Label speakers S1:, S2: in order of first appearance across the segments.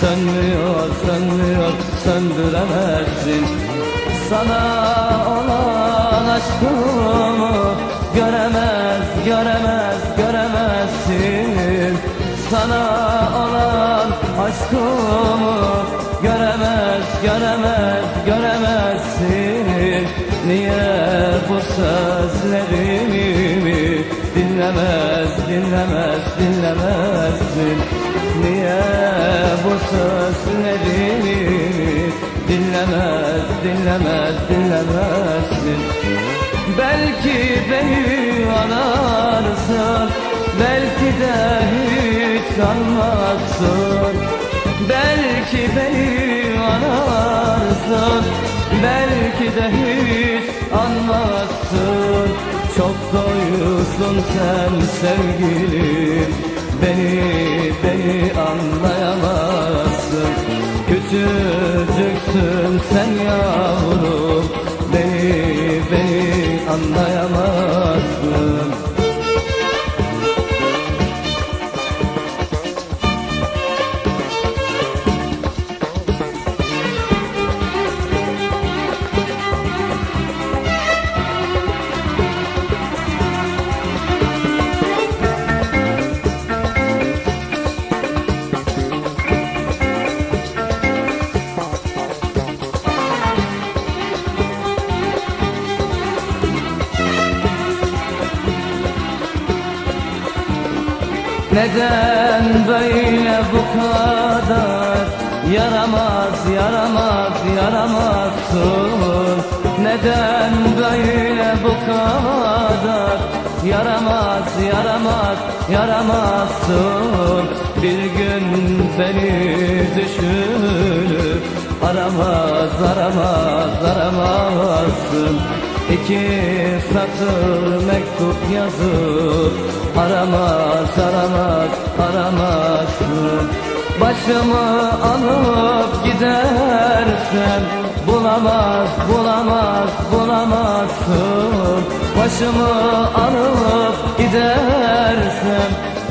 S1: Sönmüyor sönmüyor söndüremezsin. Sana olan aşkımı göremez göremez göremezsin. Sana olan aşkımı göremez göremez göremezsin. Niye bu sözlerimi dinlemez dinlemez dinlemezsin Niye bu sözlerimi dinlemez dinlemez dinlemezsin. Belki beni anarsın Belki de hiç anmazsın Belki beni anarsın Belki de hiç anmazsın Çok doyusun sen sevgilim Beni, beni anlayamazsın. Küçücüksün sen yavrum. Beni, beni anlayamazsın Neden böyle bu kadar Yaramaz, yaramaz, yaramazsın Neden böyle bu kadar Yaramaz, yaramaz, yaramazsın Bir gün beni düşünüp Aramaz, aramaz, aramazsın İki satır mektup yazıp Aramaz, aramaz, aramazsın Başımı alıp gidersen Bulamaz, bulamaz, bulamazsın. Başımı alıp gidersen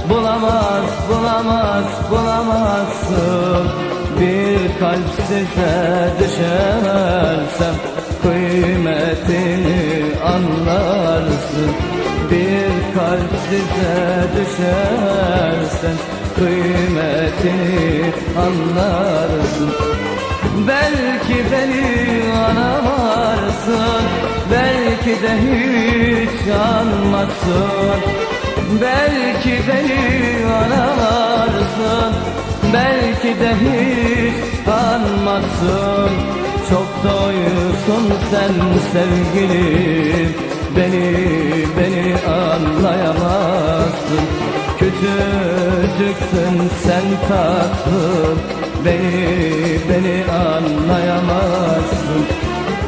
S1: Bulamaz, bulamaz, bulamazsın. Bir kalp size düşersem size düşersen Kıymetini anlarsın. Belki beni anamarsın Belki de hiç anmazsın Belki beni anamarsın Belki de hiç anmazsın Çok doyusun sen sevgilim Beni, beni anlayamazsın Küçücüksün sen tatlım. Beni, beni anlayamazsın.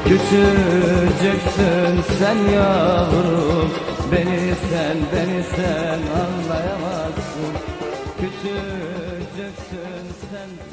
S1: Küçücüksün sen yavrum. Beni sen, beni sen anlayamazsın. Küçücüksün sen